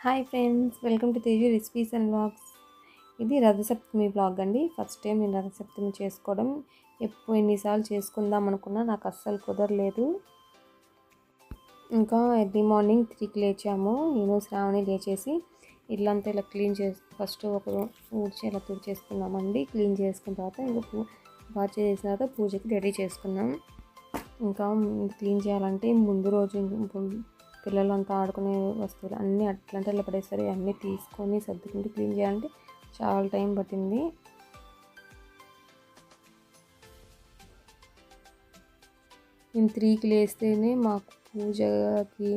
Hi friends welcome to Teju recipes and blogs ఇది Rathasaptami blog అండి. First time నేను రథసప్తమి చేసుకోవడం ఎప్పుడు ఎన్నిసార్లు చేసుకుందాం అనుకున్నా నాకు అస్సలు కుదరలేదు. ఇంకా ఎర్లీ మార్నింగ్ త్రీకి లేచాము. నేను శ్రావణి లేచేసి ఇల్లంతా ఇలా క్లీన్ చేసి ఫస్ట్ ఒక ఊడ్చి ఇలా తుడిచేసుకున్నామండి. క్లీన్ చేసుకున్న తర్వాత ఇంకా పూ బాగా చేసిన తర్వాత పూజకి రెడీ చేసుకున్నాం. ఇంకా క్లీన్ చేయాలంటే ముందు రోజు పిల్లలంతా ఆడుకునే వస్తువులు అన్నీ అట్లాంటి అట్లా పడేసరి అన్నీ తీసుకొని సర్దుకుంటూ క్లీన్ చేయాలంటే చాలా టైం పట్టింది. మేము త్రీకి లేస్తేనే మాకు పూజకి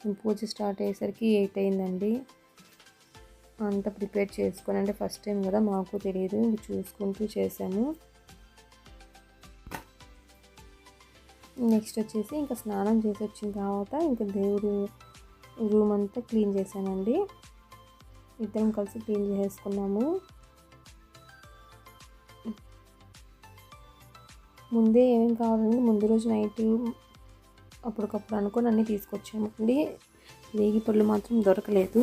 మేము పూజ స్టార్ట్ అయ్యేసరికి ఎయిట్ అయిందండి. అంతా ప్రిపేర్ చేసుకొని అంటే ఫస్ట్ టైం కదా మాకు తెలియదు ఇంక చూసుకుంటూ చేసాము నెక్స్ట్ వచ్చేసి ఇంకా స్నానం చేసి వచ్చిన తర్వాత ఇంకా దేవుడు రూమ్ అంతా క్లీన్ చేశానండి. ఇద్దరం కలిసి క్లీన్ చేసుకున్నాము ముందే ఏమేమి కావాలండి ముందు రోజు నైట్ అప్పటికప్పుడు అనుకొని అన్నీ తీసుకొచ్చామండి. వేగి పళ్ళు మాత్రం దొరకలేదు.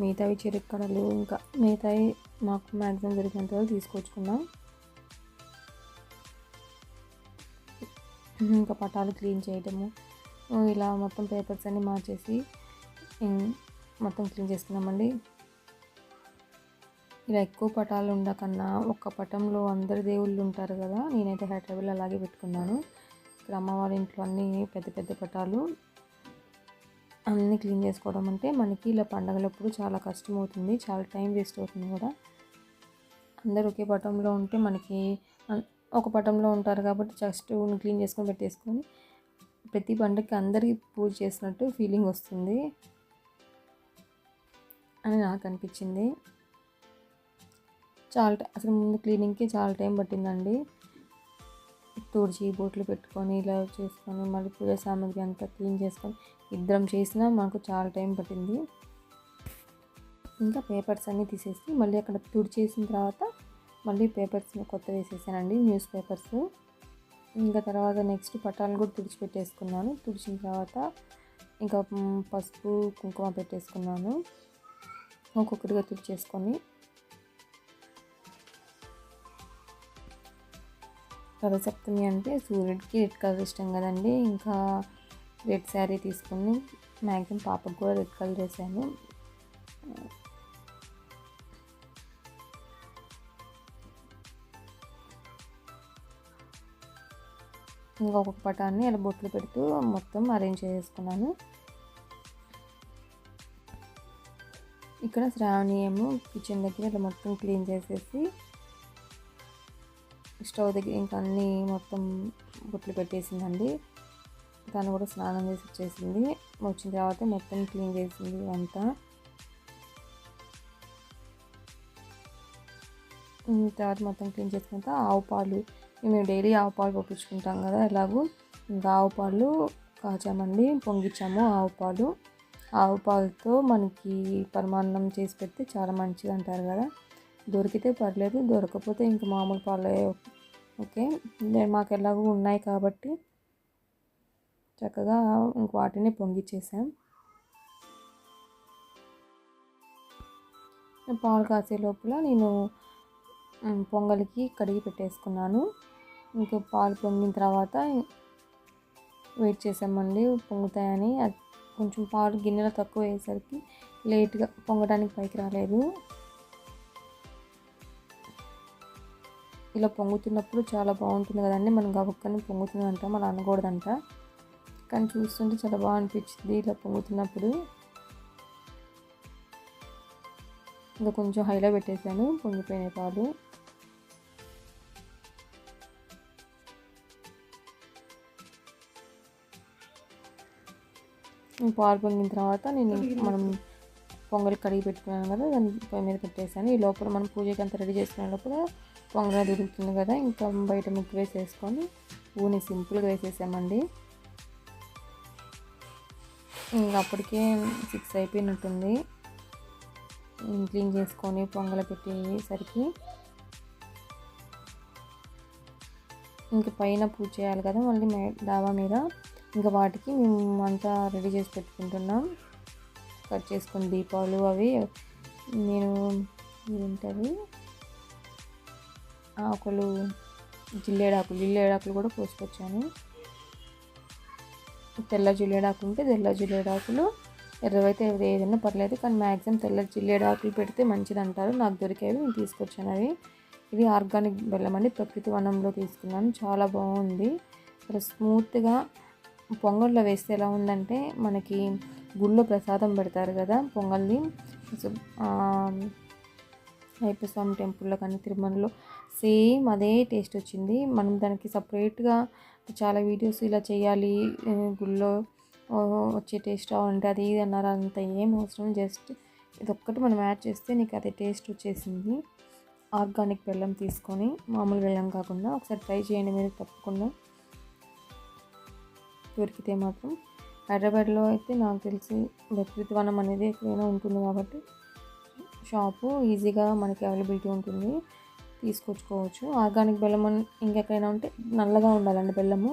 మిగతావి చెరుక్కడలు ఇంకా మిగతావి మాకు మ్యాక్సిమం దొరికినంత వరకు తీసుకొచ్చుకున్నాం. ఇంకా పటాలు క్లీన్ చేయడము. ఇలా మొత్తం పేపర్స్ అన్నీ మార్చేసి మొత్తం క్లీన్ చేసుకున్నామండి. ఇలా ఎక్కువ పటాలు ఉండకన్నా ఒక్క పటంలో అందరు దేవుళ్ళు ఉంటారు కదా నేనైతే హైదరాబాద్ అలాగే పెట్టుకున్నాను. ఇక్కడ అమ్మవారి ఇంట్లో అన్నీ పెద్ద పెద్ద పటాలు అన్నీ క్లీన్ చేసుకోవడం అంటే మనకి ఇలా పండగలప్పుడు చాలా కష్టం అవుతుంది చాలా టైం వేస్ట్ అవుతుంది కూడా అందరు ఒకే పటంలో ఉంటే మనకి ఒక పటంలో ఉంటారు కాబట్టి జస్ట్ క్లీన్ చేసుకొని పెట్టేసుకొని ప్రతి పండుగకి అందరికీ పూజ చేసినట్టు ఫీలింగ్ వస్తుంది అని నాకు అనిపించింది. చాలా అసలు ముందు క్లీనింగ్కి చాలా టైం పట్టిందండి. తుడిచి బోట్లు పెట్టుకొని ఇలా చేసుకొని మళ్ళీ పూజ సామాగ్రి అంతా క్లీన్ చేసుకొని ఇద్దరం చేసినా మాకు చాలా టైం పట్టింది. ఇంకా పేపర్స్ అన్నీ తీసేసి మళ్ళీ అక్కడ తుడిచేసిన తర్వాత మళ్ళీ పేపర్స్ కొత్త వేసేసానండి న్యూస్ పేపర్స్. ఇంకా తర్వాత నెక్స్ట్ పటాలు కూడా తుడిచిపెట్టేసుకున్నాను తుడిచిన తర్వాత ఇంకా పసుపు కుంకుమ పెట్టేసుకున్నాను. ఒక్కొక్కటిగా తుడిచేసుకొని రథసప్తమి అంటే సూర్యుడికి రెడ్ కలర్ ఇష్టం కదండి. ఇంకా రెడ్ శారీ తీసుకుని మ్యాక్సిమం పాపకు కూడా రెడ్ కలర్ వేసాను. ఇంకొక పటాన్ని ఇలా బొట్లు పెడుతూ మొత్తం అరేంజ్ చేసుకున్నాను. ఇక్కడ శ్రావణి ఏమో కిచెన్ దగ్గర ఇలా మొత్తం క్లీన్ చేసేసి స్టవ్ దగ్గర ఇంకా అన్నీ మొత్తం బొట్లు పెట్టేసిందండి. తను కూడా స్నానం చేసి వచ్చేసింది. వచ్చిన తర్వాత మొత్తం క్లీన్ చేసింది అంతా. తర్వాత మొత్తం క్లీన్ చేసుకున్న ఆవు పాలు మేము డైలీ ఆవు పాలు పంపించుకుంటాం కదా ఎలాగో? ఇంకా ఆవు పాలు కాచామండి పొంగిచ్చాము ఆవు పాలు. ఆవు పాలతో మనకి పరమాన్నం చేసి పెడితే చాలా మంచిది అంటారు కదా. దొరికితే పర్లేదు దొరకపోతే ఇంకా మామూలు పాలే ఓకే. మాకు ఎలాగో ఉన్నాయి కాబట్టి చక్కగా ఇంక వాటిని పొంగిచ్చేసాం. పాలు కాసే లోపల నేను పొంగలికి కడిగి పెట్టేసుకున్నాను. ఇంకా పాలు పొంగిన తర్వాత వెయిట్ చేసామండి పొంగుతాయని. కొంచెం పాలు గిన్నెలో తక్కువ అయ్యేసరికి లేట్గా పొంగడానికి పైకి రాలేదు. ఇలా పొంగుతున్నప్పుడు చాలా బాగుంటుంది కదండి మనం గబుక్కని పొంగుతుంది అంట అలా అనకూడదంట. కానీ చూస్తుంటే చాలా బాగా అనిపించింది ఇలా పొంగుతున్నప్పుడు. ఇంకా కొంచెం హైలో పెట్టేశాను పొంగిపోయిన పాలు. పాలు పొంగిన తర్వాత నేను మనం పొంగల్ కడిగి పెట్టుకున్నాను కదా దాన్ని పొయ్యి మీద పెట్టేసాను ఈ లోపల మనం పూజకి అంతా రెడీ చేసుకునే లోపల పొంగల్ దొరుకుతుంది కదా ఇంకా బయట ముగ్గు వేసేసుకొని ఊని సింపుల్గా వేసేసామండి. ఇంకా అప్పటికే సిక్స్ అయిపోయినట్టుంది. క్లీన్ చేసుకొని పొంగల పెట్టేసరికి ఇంక పైన పూజ చేయాలి కదా మళ్ళీ డాబా మీద. ఇంకా వాటికి మేము అంతా రెడీ చేసి పెట్టుకుంటున్నాం. కట్ చేసుకుని దీపాలు అవి. నేను ఏంటవి ఆకులు జిల్లేడాకులు జిల్లేడాకులు కూడా కోసుకొచ్చాను. తెల్ల జిల్లేడాకులు ఉంటే తెల్ల జిల్లేడాకులు ఎర్రవైతే ఏదైనా పర్లేదు కానీ మ్యాక్సిమం తెల్ల జిల్లేడాకులు పెడితే మంచిది అంటారు నాకు దొరికేవి నేను తీసుకొచ్చాను అవి. ఇది ఆర్గానిక్ బెల్లం అండి. ప్రకృతి వనంలో తీసుకున్నాను. చాలా బాగుంది. చాలా స్మూత్గా పొంగల్లో వేస్తే ఎలా ఉందంటే మనకి గుళ్ళో ప్రసాదం పెడతారు కదా పొంగల్ని. అయ్యప్ప స్వామి టెంపుల్లో కానీ తిరుమలలో సేమ్ అదే టేస్ట్ వచ్చింది. మనం దానికి సపరేట్గా చాలా వీడియోస్ ఇలా చేయాలి గుళ్ళో వచ్చే టేస్ట్ అంటే అది ఇది అన్నారు అంత ఏం అవసరం జస్ట్ ఇదొక్కటి మనం యాడ్ చేస్తే నీకు అదే టేస్ట్ వచ్చేసింది. ఆర్గానిక్ బెల్లం తీసుకొని మామూలు బెల్లం కాకుండా ఒకసారి ట్రై చేయండి మీరు తప్పకుండా. దొరికితే మాత్రం హైదరాబాద్లో అయితే నాకు తెలిసి వనం అనేది ఎక్కడైనా ఉంటుంది కాబట్టి షాపు ఈజీగా మనకి అవైలబిలిటీ ఉంటుంది. తీసుకొచ్చుకోవచ్చు. ఆర్గానిక్ బెల్లం ఇంకెక్కడైనా ఉంటే నల్లగా ఉండాలండి బెల్లము.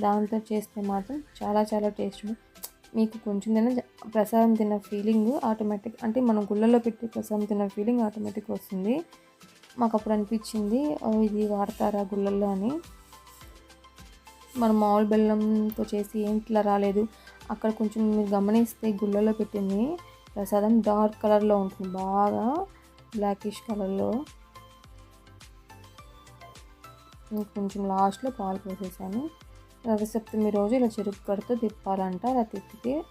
దాంతో చేస్తే మాత్రం చాలా చాలా టేస్ట్ మీకు కొంచెం తిన ప్రసాదం తిన్న ఫీలింగ్ ఆటోమేటిక్ అంటే మనం గుళ్ళలో పెట్టి ప్రసాదం తిన్న ఫీలింగ్ ఆటోమేటిక్ వస్తుంది. మాకు అప్పుడు అనిపించింది ఇది వాడతారా గుళ్ళల్లో అని. మనం మామూలు బెల్లంతో చేసి ఏం ఇట్లా రాలేదు. అక్కడ కొంచెం మీరు గమనిస్తే గుళ్ళలో పెట్టింది ప్రసాదం డార్క్ కలర్లో ఉంటుంది. బాగా బ్లాకిష్ కలర్లో. కొంచెం లాస్ట్లో పాలు పోసేసాను. రథసప్తమి రోజు ఇలా చెరుకు కడుతూ తిప్పాలంట. అలా తిప్పితే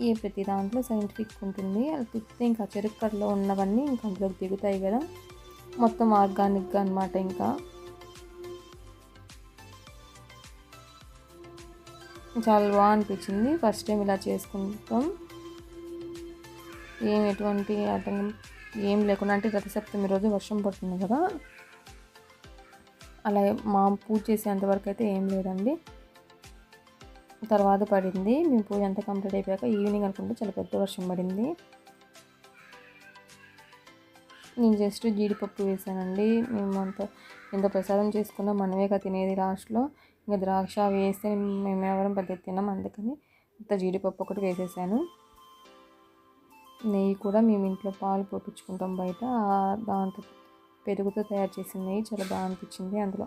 ఏ ప్రతి దాంట్లో సైంటిఫిక్ ఉంటుంది. అలా తిప్పితే ఇంకా చెరుకు కడలో ఉన్నవన్నీ ఇంకా అందులోకి దిగుతాయి కదా. మొత్తం ఆర్గానిక్గా అనమాట ఇంకా. చాలా బాగా అనిపించింది ఫస్ట్ టైం ఇలా చేసుకుంటాం. ఏం ఎటువంటి ఆటంకం ఏం లేకుండా అంటే రథసప్తమి రోజు వర్షం పడుతుంది కదా. అలా మా పూజ చేసేంతవరకు అయితే ఏం లేదండి. తర్వాత పడింది. మేము పూజ అంతా కంప్లీట్ అయిపోయాక ఈవినింగ్ అనుకుంటే చాలా పెద్ద వర్షం పడింది. నేను జస్ట్ జీడిపప్పు వేసానండి. మేము అంత ఎంత ప్రసాదం చేసుకున్నా మనమేగా తినేది లాస్ట్లో ఇంకా ద్రాక్ష వేస్తే మేమెవరం పెద్ద తిన్నాం అందుకని ఇంత జీడిపప్పు ఒకటి వేసేసాను. నెయ్యి కూడా మేము ఇంట్లో పాలు పోపించుకుంటాం బయట. దాంతో పెరుగుతో తయారు చేసిన నెయ్యి చాలా బాగా అనిపించింది అందులో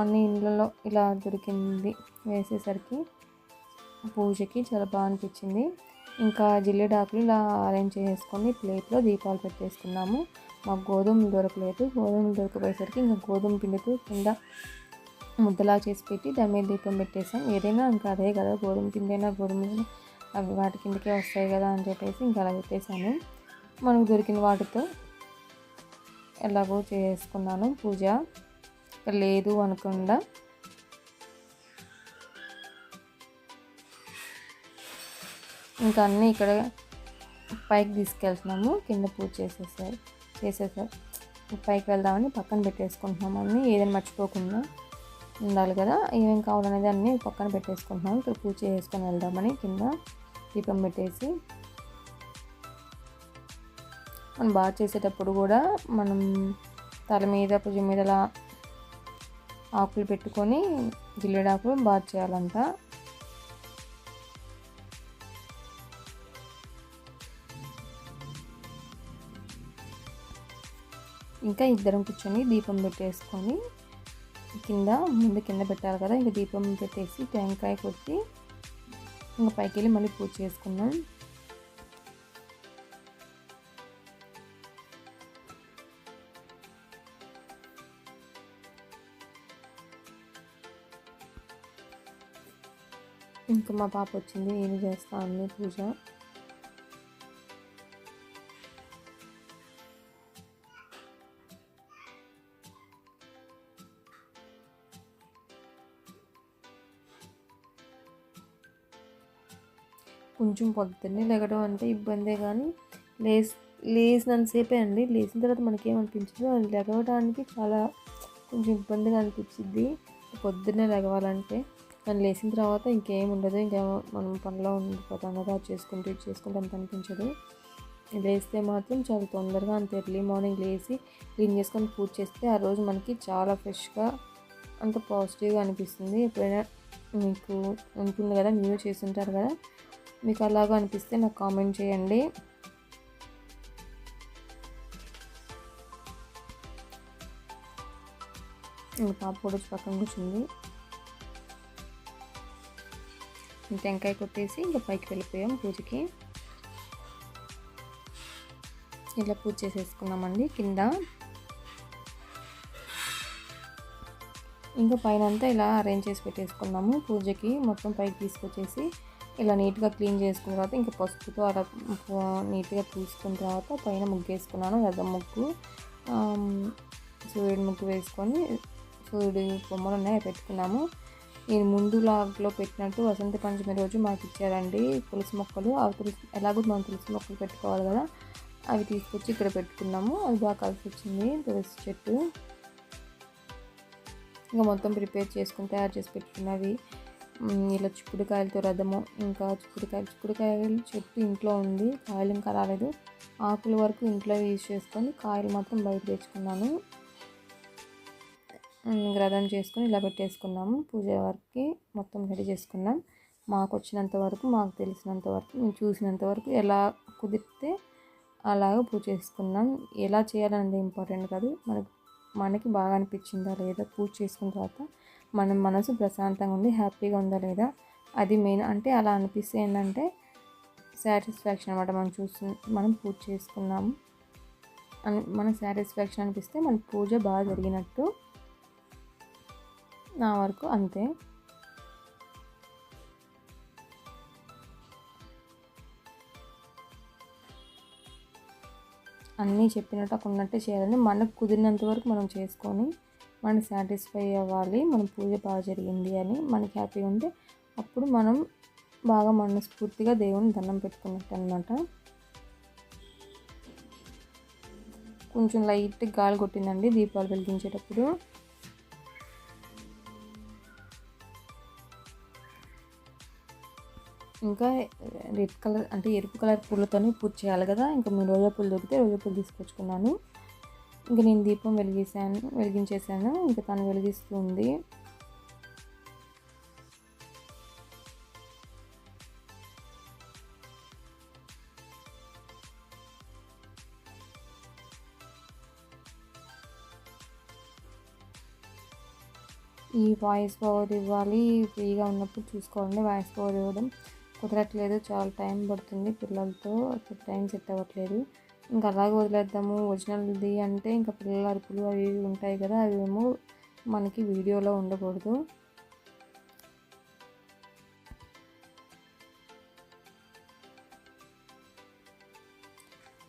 అన్ని ఇళ్ళలో ఇలా దొరికింది. వేసేసరికి పూజకి చాలా బాగా అనిపించింది ఇంకా జిల్లేడాకులు ఇలా అరేంజ్ చేసుకొని ప్లేట్లో దీపాలు పెట్టేసుకున్నాము మాకు గోధుమలు దొరకలేదు. గోధుమలు దొరకపోయేసరికి ఇంకా గోధుమ పిండితో కింద ముద్దలా చేసి పెట్టి దాని మీద దీపం పెట్టేసాం. ఏదైనా ఇంకా అదే కదా గోధుమ పిండి అయినా అవి వాటి కిందకే వస్తాయి కదా అని చెప్పేసి ఇంకా అలా పెట్టేశాను. మనకు దొరికిన వాటితో ఎలాగో చేసుకున్నాను. పూజ లేదు అనకుండా. ఇంకా అన్నీ ఇక్కడ పైకి తీసుకెళ్తున్నాము. కింద పూజ చేసేసారు చేసేసారు. పైకి వెళ్దామని పక్కన పెట్టేసుకుంటున్నాము అన్నీ. ఏదైనా మర్చిపోకుండా. ఉండాలి కదా. ఏమేం కావాలనేది అన్నీ పక్కన పెట్టేసుకుంటున్నాం. ఇక్కడ పూజ చేసుకొని వెళ్దామని కింద దీపం పెట్టేసి మనం బాగా చేసేటప్పుడు కూడా మనం తల మీద భుజం మీద అలా ఆకులు పెట్టుకొని గిల్లెడాకులు బాగా చేయాలంట. ఇంకా ఇద్దరం కూర్చొని దీపం పెట్టేసుకొని కింద ముందు కింద పెట్టాలి కదా. ఇంకా దీపం పెట్టేసి టెంకాయ కొట్టి ఇంకా పైకి వెళ్ళి మళ్ళీ పూజ చేసుకున్నాం ఇంకా మా పాప వచ్చింది. నేను చేస్తా అన్ని పూజ. కొంచెం పొద్దున్నే లెగడం అంటే ఇబ్బందే కానీ లేస్ లేచినంతసేపే అండి. లేచిన తర్వాత మనకి ఏమనిపించదు అది లెగవడానికి చాలా కొంచెం ఇబ్బందిగా అనిపించింది పొద్దున్నే లెగవాలంటే. కానీ లేచిన తర్వాత ఇంకేం ఉండదు. ఇంకా మనం పనిలో ఉండిపోతాం కదా అది చేసుకుంటూ ఇది చేసుకుంటూ అంత అనిపించదు. లేస్తే మాత్రం చాలా తొందరగా అంత. ఎర్లీ మార్నింగ్ లేచి క్లీన్ చేసుకొని పూజ చేస్తే ఆ రోజు మనకి చాలా ఫ్రెష్గా అంత పాజిటివ్గా అనిపిస్తుంది. ఎప్పుడైనా మీకు ఉంటుంది కదా మీరు చేస్తుంటారు కదా మీకు అలాగా అనిపిస్తే నాకు కామెంట్ చేయండి. పాప కూడా పక్కన కూర్చుంది. టెంకాయ కొట్టేసి ఇంకా పైకి వెళ్ళిపోయాం పూజకి. ఇలా పూజ చేసేసుకున్నామండి కింద. ఇంకా పైన అంతా ఇలా అరేంజ్ చేసి పెట్టేసుకున్నాము పూజకి. మొత్తం పైకి తీసుకొచ్చేసి ఇలా నీట్గా క్లీన్ చేసుకున్న తర్వాత ఇంకా పసుపుతో అలా నీట్గా తీసుకున్న తర్వాత పైన ముగ్గు వేసుకున్నాను రథం ముగ్గు సూర్యుడి ముగ్గు వేసుకొని సూర్యుడి బొమ్మలు ఉన్నాయి పెట్టుకున్నాము. నేను ముందు లాగ్లో పెట్టినట్టు వసంత పంచమి రోజు మాకు ఇచ్చారండి తులసి మొక్కలు. అవి తులసి ఎలాగో మనం తులసి మొక్కలు పెట్టుకోవాలి కదా అవి తీసుకొచ్చి ఇక్కడ పెట్టుకున్నాము. అది బాగా కలిసి వచ్చింది తులసి చెట్టు. ఇంకా మొత్తం ప్రిపేర్ చేసుకుని తయారు చేసి పెట్టుకున్నవి. ఇలా చిక్కుడుకాయలతో రథము ఇంకా చిక్కుడుకాయలు. చిక్కుడుకాయలు చెట్టు ఇంట్లో ఉంది కాయలు ఇంకా రాలేదు. ఆకుల వరకు ఇంట్లో యూజ్ చేసుకొని కాయలు మాత్రం బయట తెచ్చుకున్నాను. రథం చేసుకొని ఇలా పెట్టేసుకున్నాము. పూజ వరకు మొత్తం రెడీ చేసుకున్నాం. మాకు వచ్చినంత వరకు మాకు తెలిసినంత వరకు మేము చూసినంత వరకు ఎలా కుదిరితే అలాగ పూజ చేసుకున్నాం. ఎలా చేయాలనేది ఇంపార్టెంట్ కాదు. మనకు మనకి బాగా అనిపించిందా లేదా పూజ చేసుకున్న తర్వాత మన మనసు ప్రశాంతంగా ఉంది హ్యాపీగా ఉందా లేదా? అది మెయిన్ అంటే అలా అనిపిస్తే ఏంటంటే సాటిస్ఫాక్షన్ అనమాట మనం చూసి మనం పూజ చేసుకున్నాము. అని మనకు సాటిస్ఫాక్షన్ అనిపిస్తే మన పూజ బాగా జరిగినట్టు నా వరకు అంతే. అన్నీ చెప్పినట్టు అక్కడ ఉన్నట్టే చేయాలని మనకు కుదిరినంత వరకు మనం చేసుకొని మనం సాటిస్ఫై అవ్వాలి మన పూజ బాగా జరిగింది అని మనకి హ్యాపీగా ఉంటే అప్పుడు మనం బాగా మనస్ఫూర్తిగా దేవుని దండం పెట్టుకున్నట్టు అనమాట కొంచెం లైట్ గాలి కొట్టిందండి దీపాలు వెలిగించేటప్పుడు. ఇంకా రెడ్ కలర్ అంటే ఎరుపు కలర్ పూలతోనే పూజ చేయాలి కదా ఇంకా మీరు రోజా పూలు దొరికితే రోజా పూలు తీసుకొచ్చుకున్నాను. ఇంకా నేను దీపం వెలిగించాను వెలిగించేసాను ఇంకా తను వెలిగిస్తుంది. ఈ వాయిస్ పవర్ ఇవ్వాలి. ఫ్రీగా ఉన్నప్పుడు చూసుకోండి. వాయిస్ పవర్ ఇవ్వడం కుదరట్లేదు. చాలా టైం పడుతుంది పిల్లలతో. టైం సెట్ అవ్వట్లేదు. ఇంకా అలాగే వదిలేద్దాము ఒరిజినల్ది అంటే ఇంకా పిల్లల అరుపులు అవి ఉంటాయి కదా అవి ఏమో మనకి వీడియోలో ఉండకూడదు.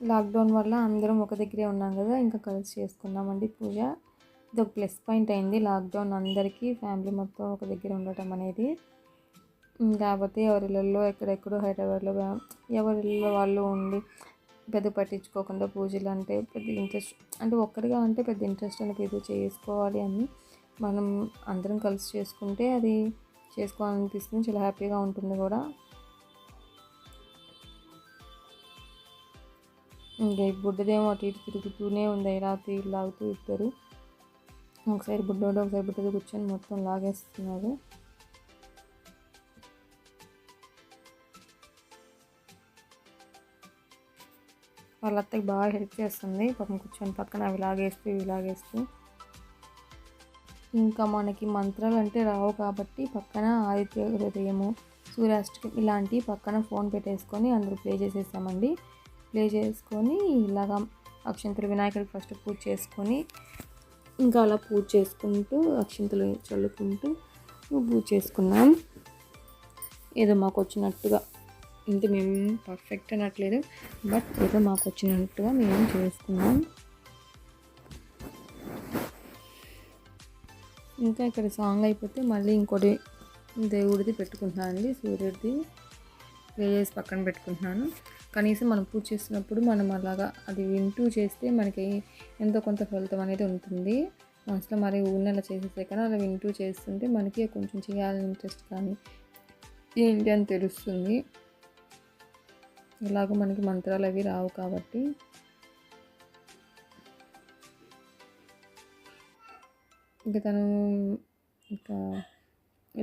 లాక్డౌన్ వల్ల అందరం ఒక దగ్గరే ఉన్నాం కదా ఇంకా కలిసి చేసుకున్నామండి పూజ. ఇది ఒక ప్లస్ పాయింట్ అయింది లాక్డౌన్ అందరికీ ఫ్యామిలీ మొత్తం ఒక దగ్గర ఉండటం అనేది. కాకపోతే ఎవరిళ్ళల్లో ఎక్కడెక్కడో హైదరాబాద్లో ఎవరిళ్ళ వాళ్ళు ఉండి పెద్ద పట్టించుకోకుండా పూజలు అంటే పెద్ద ఇంట్రెస్ట్ అంటే ఒక్కరిగా అంటే పెద్ద ఇంట్రెస్ట్ అనేది చేసుకోవాలి అని మనం అందరం కలిసి చేసుకుంటే అది చేసుకోవాలనిపిస్తుంది. చాలా హ్యాపీగా ఉంటుంది కూడా. ఇంకా ఈ బుడ్డదేమో అటు ఇటు తిరుగుతూనే ఉంది. రాత్రి లాగుతూ ఇద్దరు. ఒకసారి బుడ్డోడు ఒకసారి బుడ్డది కూర్చొని మొత్తం లాగేస్తున్నారు. వాళ్ళ అత్తకి బాగా హెల్ప్ చేస్తుంది. పాపం కూర్చొని పక్కన అవి లాగేస్తూ ఇవి లాగేస్తూ. ఇంకా మనకి మంత్రాలు అంటే రావు కాబట్టి పక్కన ఆదిత్య హృదయము సూర్యాష్టకం ఇలాంటి పక్కన ఫోన్ పెట్టేసుకొని అందరూ ప్లే చేసేసామండి. ప్లే చేసుకొని ఇలాగా అక్షంతలు వినాయకుడికి ఫస్ట్ పూజ చేసుకొని ఇంకా అలా పూజ చేసుకుంటూ అక్షంతలు చల్లుకుంటూ పూజ చేసుకున్నాం. ఏదో మాకు వచ్చినట్టుగా. ఇంత మేము పర్ఫెక్ట్ అనట్లేదు. బట్ ఏదో మాకు వచ్చినట్టుగా మేము చేసుకున్నాం. ఇంకా ఇక్కడ సాంగ్ అయిపోతే మళ్ళీ ఇంకోటి దేవుడిది పెట్టుకుంటున్నానండి సూర్యుడిది ప్లే చేసి పక్కన పెట్టుకుంటున్నాను. కనీసం మనం పూజ చేస్తున్నప్పుడు మనం అలాగా అది వింటూ చేస్తే మనకి ఎంతో కొంత ఫలితం అనేది ఉంటుంది. మనసులో మరి ఊరిని చేసేసే కానీ అలా వింటూ చేస్తుంటే మనకి కొంచెం చేయాలని ఇంట్రెస్ట్ కానీ ఏంటి అని తెలుస్తుంది. ఇలాగ మనకి మంత్రాలు అవి రావు కాబట్టి. ఇంకా తను ఇంకా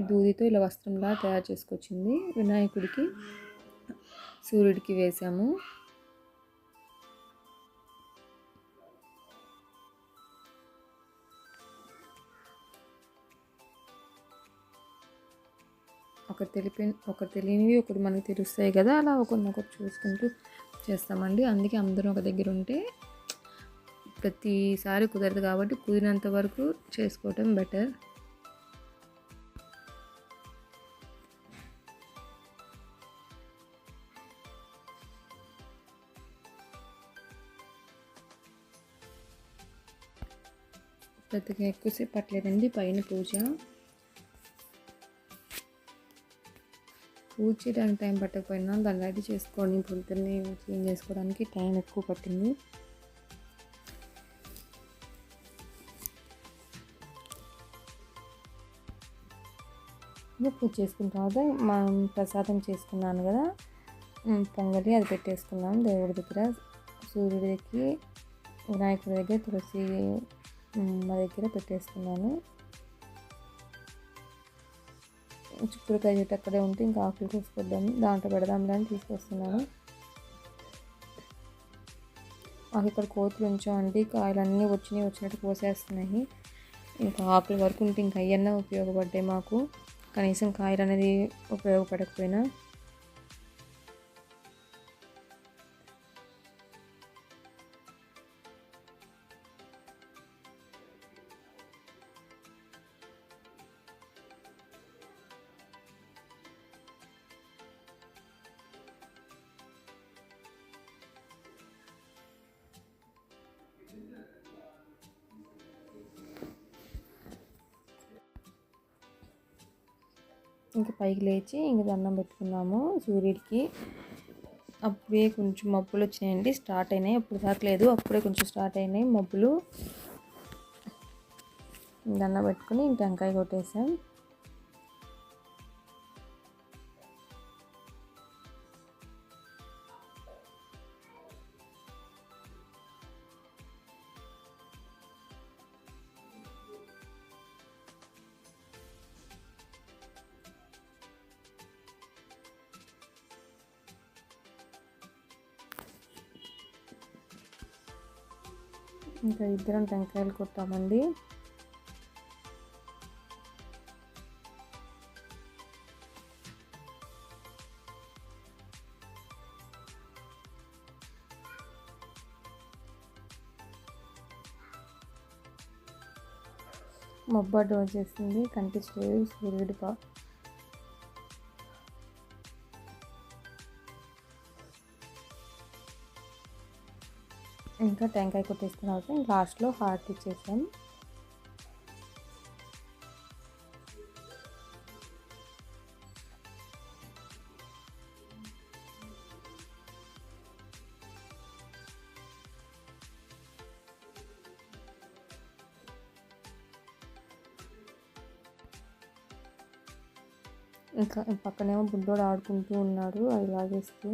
దూదితో ఇలా వస్త్రంలా తయారు చేసుకొచ్చింది. వినాయకుడికి సూర్యుడికి వేసాము. ఒకటి తెలిపి ఒకటి తెలియనివి ఒకటి మనకి తెలుస్తాయి కదా అలా ఒకరినొకరు చూసుకుంటూ చేస్తామండి. అందుకే అందరం ఒక దగ్గర ఉంటే ప్రతిసారి కుదరదు కాబట్టి కుదిరినంత వరకు చేసుకోవటం బెటర్ పెద్దగా ఎక్కువసేపు పట్టలేదండి పైన పూజ. పూజ చేయడానికి టైం పట్టకపోయినా దాన్ని రెడీ చేసుకొని పొద్దున్నే క్లీన్ చేసుకోవడానికి టైం ఎక్కువ పట్టింది. పూజ చేసుకున్న తర్వాత మనం ప్రసాదం చేసుకున్నాను కదా పొంగలి అది పెట్టేసుకున్నాం దేవుడి దగ్గర. సూర్యుడికి వినాయకుడి దగ్గర తులసి మా దగ్గర పెట్టేసుకున్నాను. చిక్కుడుకాయ చెట్టు అక్కడే ఉంటే ఇంకా ఆకులు తీసుకొద్దాం దాంట్లో పెడదాం అని తీసుకొస్తున్నాను. మాకు ఇక్కడ కోతులు ఉంచామండి కాయలన్నీ వచ్చినాయి వచ్చినట్టు కోసేస్తున్నాయి. ఇంకా ఆకుల వరకు ఉంటే ఇంకా అయ్యన్నా ఉపయోగపడ్డాయి మాకు. కనీసం కాయలు అనేది ఉపయోగపడకపోయినా. ఇంకా పైకి లేచి ఇంక దండం పెట్టుకున్నాము సూర్యుడికి. అప్పుడే కొంచెం మబ్బులు వచ్చినాయండి స్టార్ట్ అయినాయి. అప్పుడు దాకా లేదు అప్పుడే కొంచెం స్టార్ట్ అయినాయి మబ్బులు. దండం పెట్టుకుని ఇంకా టెంకాయ కొట్టేసాం. ఇంకా ఇద్దరం టెంకాయలు కొట్టామండి. మొబ్బడ్డు వచ్చేసింది కనిపించలేదు సూర్యుడి పా ఇంకా టెంకాయ కొట్టేసిన తర్వాత లాస్ట్లో హార్ట్ ఇచ్చేసాం ఇంకా పక్కనేమో బుడ్డోడు ఆడుకుంటూ ఉన్నాడు అవి లాగేస్తూ.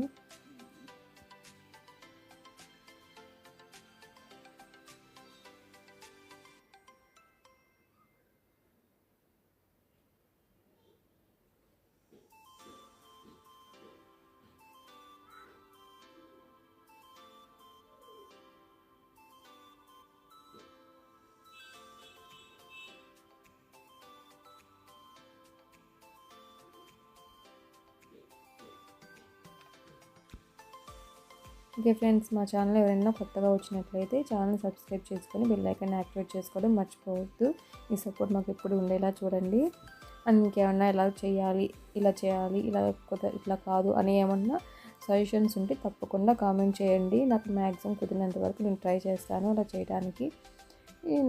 ఓకే ఫ్రెండ్స్ మా ఛానల్ ఎవరైనా కొత్తగా వచ్చినట్లయితే ఛానల్ సబ్స్క్రైబ్ చేసుకొని బెల్ ఐకాన్ యాక్టివేట్ చేసుకోవడం మర్చిపోవద్దు. మీ సపోర్ట్ మాకు ఎప్పుడు ఉండేలా చూడండి. అండ్ ఇంకేమన్నా ఎలా చేయాలి ఇలా చేయాలి ఇలా కొత్త ఇట్లా కాదు అని ఏమన్నా సజెషన్స్ ఉంటే తప్పకుండా కామెంట్ చేయండి. నాకు మ్యాక్సిమం కుదిరినంత వరకు నేను ట్రై చేస్తాను అలా చేయడానికి.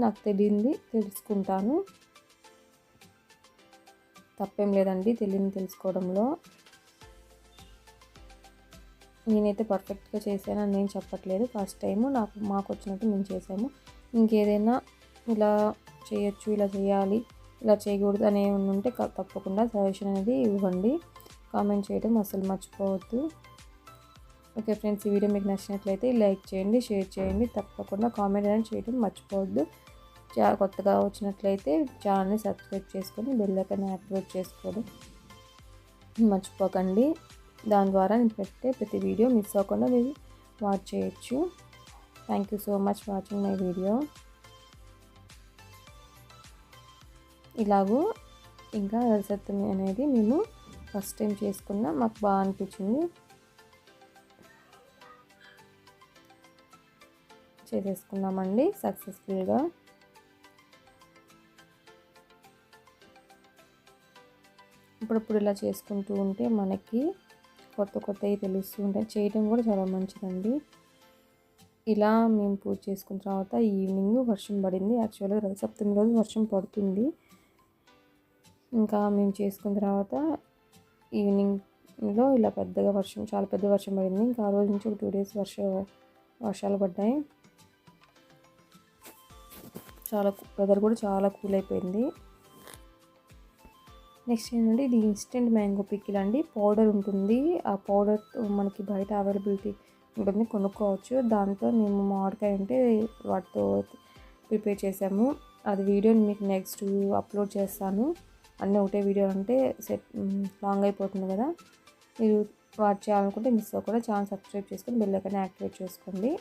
నాకు తెలియంది తెలుసుకుంటాను. తప్పేం లేదండి తెలియని తెలుసుకోవడంలో. నేనైతే పర్ఫెక్ట్గా చేశానని నేను చెప్పట్లేదు. ఫస్ట్ టైము నాకు మాకు వచ్చినట్టు మేము చేసాము ఇంకేదైనా ఇలా చేయొచ్చు ఇలా చేయాలి ఇలా చేయకూడదు అనే ఉంటే తప్పకుండా సజెషన్ అనేది ఇవ్వండి. కామెంట్ చేయడం అసలు మర్చిపోవద్దు. ఓకే ఫ్రెండ్స్ ఈ వీడియో మీకు నచ్చినట్లయితే లైక్ చేయండి షేర్ చేయండి. తప్పకుండా కామెంట్ అనేది చేయడం మర్చిపోవద్దు. కొత్తగా వచ్చినట్లయితే ఛానల్ని సబ్స్క్రైబ్ చేసుకొని బెల్ ఐకాన్ యాక్టివేట్ చేసుకోవడం మర్చిపోకండి. దాని ద్వారా నేను పెట్టే ప్రతి వీడియో మిస్ అవ్వకుండా మీరు వాచ్ చేయొచ్చు thank you so much watching my video ఇలాగూ ఇంకా రసత్వం అనేది మేము ఫస్ట్ టైం చేసుకున్నా. మాకు బాగా అనిపించింది. చేసేసుకున్నామండి సక్సెస్ఫుల్గా ఇప్పుడప్పుడు ఇలా చేసుకుంటూ ఉంటే మనకి కొత్త కొత్తవి తెలుస్తూ ఉంటాయి. చేయటం కూడా చాలా మంచిదండి. ఇలా మేము పూజ చేసుకున్న తర్వాత ఈవినింగ్ వర్షం పడింది. యాక్చువల్గా రథసప్తమి రోజు వర్షం పడుతుంది. ఇంకా మేము చేసుకున్న తర్వాత ఈవినింగ్లో ఇలా పెద్దగా వర్షం చాలా పెద్ద వర్షం పడింది. ఇంకా ఆ రోజు నుంచి ఒక టూ డేస్ వర్ష వర్షాలు పడ్డాయి. చాలా వెదర్ కూడా చాలా కూల్ అయిపోయింది. నెక్స్ట్ ఏంటంటే ఇది ఇన్స్టెంట్ మ్యాంగో పిక్కిల్ అండి. పౌడర్ ఉంటుంది. ఆ పౌడర్ మనకి బయట అవైలబిలిటీ ఉంటుంది. కొనుక్కోవచ్చు. దాంతో మేము మామిడికాయ ఉంటే వాటితో ప్రిపేర్ చేసాము. అది వీడియోని మీకు నెక్స్ట్ అప్లోడ్ చేస్తాను. అన్నీ ఒకటే వీడియో అంటే సెట్ లాంగ్ అయిపోతుంది కదా. మీరు వాచ్ చేయాలనుకుంటే మిస్ అవ్వకుండా ఛానల్ సబ్స్క్రైబ్ చేసుకొని బెల్ ఐకాన్ యాక్టివేట్ చేసుకోండి.